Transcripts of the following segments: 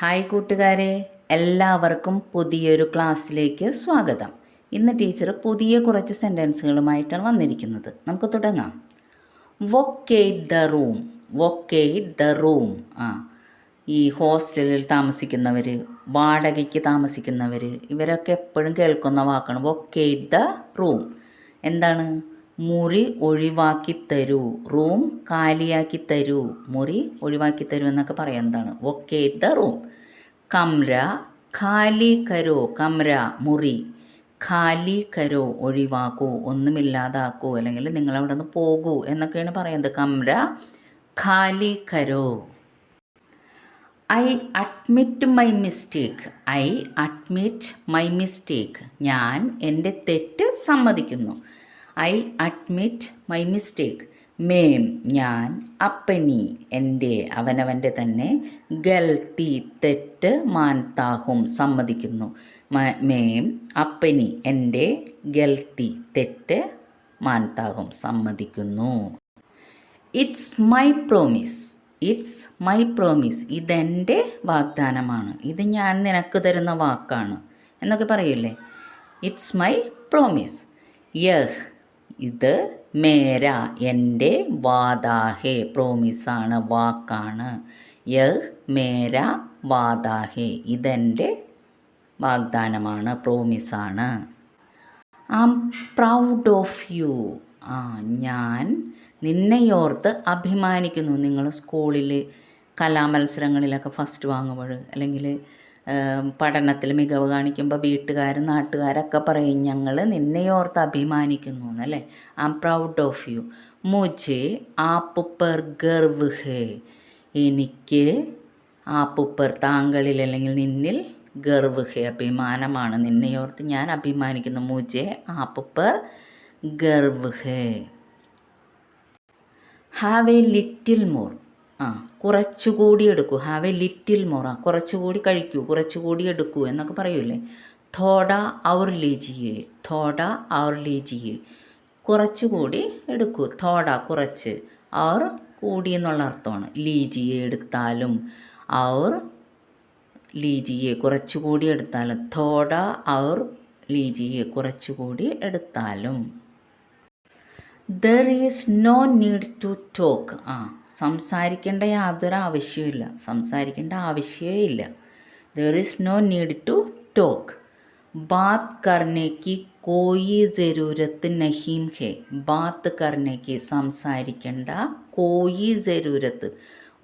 Hi കൂട്ടുകാരെ എല്ലാവർക്കും പുതിയൊരു ക്ലാസ്സിലേക്ക് സ്വാഗതം. ഇന്ന് ടീച്ചർ പുതിയ കുറച്ച് സെന്റൻസുകളുമായിട്ടാണ് വന്നിരിക്കുന്നത്. നമുക്ക് തുടങ്ങാം. Vacate the room vacate the room. ആ ഈ ഹോസ്റ്റലിൽ താമസിക്കുന്നവർ വാടകയ്ക്ക് താമസിക്കുന്നവർ ഇവരൊക്കെ എപ്പോഴും കേൾക്കുന്ന വാക്കാണ് വൊക്കേറ്റ് ദ റൂം. എന്താണ്? മുറി ഒഴിവാക്കി തരൂ. റൂം കാലിയാക്കി തരൂ. മുറി ഒഴിവാക്കി തരൂ എന്നൊക്കെ പറയാം. എന്താണ്? Vacate the room. കമ്ര ഖാലി കരോ കമ്ര മുറി. ഖാലി കരോ ഒഴിവാക്കൂ ഒന്നുമില്ലാതാക്കൂ അല്ലെങ്കിൽ നിങ്ങൾ അവിടെ നിന്ന് പോകൂ എന്നൊക്കെയാണ് പറയുന്നത്. കമ്ര ഖാലി കരോ. I admit my mistake. I admit my mistake. ഞാൻ എന്റെ തെറ്റ് സമ്മതിക്കുന്നു. I admit my mistake. മേം ഞാൻ അപ്പനി എന്റെ അവനവന്റെ തന്നെ ഗൽത്തി തെറ്റ് മാൻതാഹും സമ്മതിക്കുന്നു. മ- അപ്പനി എന്റെ ഗൽത്തി തെറ്റ് മാൻതാഹും സമ്മതിക്കുന്നു. It's my promise it's my promise ഇതെന്റെ വാഗ്ദാനമാണ്. ഇത് ഞാൻ നിനക്ക് തരുന്ന വാക്കാണ്. എന്നൊക്കെ പറയില്ലേ? ഇറ്റ്സ് മൈ പ്രോമിസ് യഹ് ഇത് മേര എന്റെ വാദാഹേ. പ്രോമിസാണ് വാക്കാണ്. യഹ് മേര വാദാഹേ. ഇതെന്റെ വാഗ്ദാനമാണ് പ്രോമിസാണ്. Am proud of you. ആ ഞാൻ നിന്നെയോർത്ത് അഭിമാനിക്കുന്നു. നിങ്ങൾ സ്കൂളിൽ കലാമത്സരങ്ങളിലൊക്കെ ഫസ്റ്റ് വാങ്ങുമ്പോൾ അല്ലെങ്കിൽ പഠനത്തിൽ മികവ് കാണിക്കുമ്പോൾ വീട്ടുകാരും നാട്ടുകാരൊക്കെ പറയും ഞങ്ങൾ നിന്നെയോർത്ത് അഭിമാനിക്കുന്നു എന്നല്ലേ? I am proud of you മുജെ ആപ്പ് പെർ ഗർവ് ഹേ. എനിക്ക് ആപ്പുപ്പർ താങ്കളിൽ അല്ലെങ്കിൽ നിന്നിൽ ഗർവ് ഹേ. അഭിമാനമാണ്. നിന്നെയോർത്ത് ഞാൻ അഭിമാനിക്കുന്നു. മുझे ആപ്പുപ്പർ ഗർവ് ഹേ. ഹാവ് എ ലിറ്റിൽ മോർ ആ. കുറച്ചുകൂടി എടുക്കൂ. ഹാവ് എ ലിറ്റിൽ ആ കുറച്ചുകൂടി കഴിക്കൂ കുറച്ചുകൂടി എടുക്കൂ എന്നൊക്കെ പറയൂലേ തോട ഔർ ലീജിയെ തോട ഔർ ലീജിയെ കുറച്ചുകൂടി എടുക്കൂ. തോട കുറച്ച് ഔർ കൂടി എന്നുള്ള അർത്ഥമാണ്. ലീജിയെ എടുത്താലും ഔർ ലീജിയെ കുറച്ചുകൂടി എടുത്താലും തോട ഔർ ലീജിയെ കുറച്ചുകൂടി എടുത്താലും. There is no need to talk ആ. സംസാരിക്കേണ്ട യാതൊരു ആവശ്യമില്ല സംസാരിക്കേണ്ട ആവശ്യമേ ഇല്ല. There is no need to talk Baat കർണേക്ക് കോയി ജരൂരത്ത് നഹീം ഹെ. ബാത്ത് കർണേക്ക് സംസാരിക്കേണ്ട കോയി ജരൂരത്ത്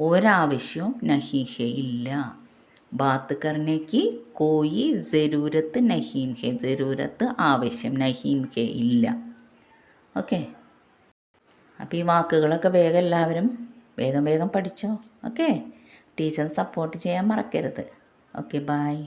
ഒരാവശ്യവും നഹീ ഹെ ഇല്ല. ബാത്ത് കർണേക്ക് കോയി ജരൂരത്ത് നഹീം ഹെ. ജരൂരത്ത് ആവശ്യം നഹീം ഹെ ഇല്ല. ഓക്കെ അപ്പോൾ ഈ വാക്കുകളൊക്കെ വേഗം എല്ലാവരും വേഗം വേഗം പഠിച്ചോ. ഓക്കെ ടീച്ചർ സപ്പോർട്ട് ചെയ്യാൻ മറക്കരുത്. Okay bye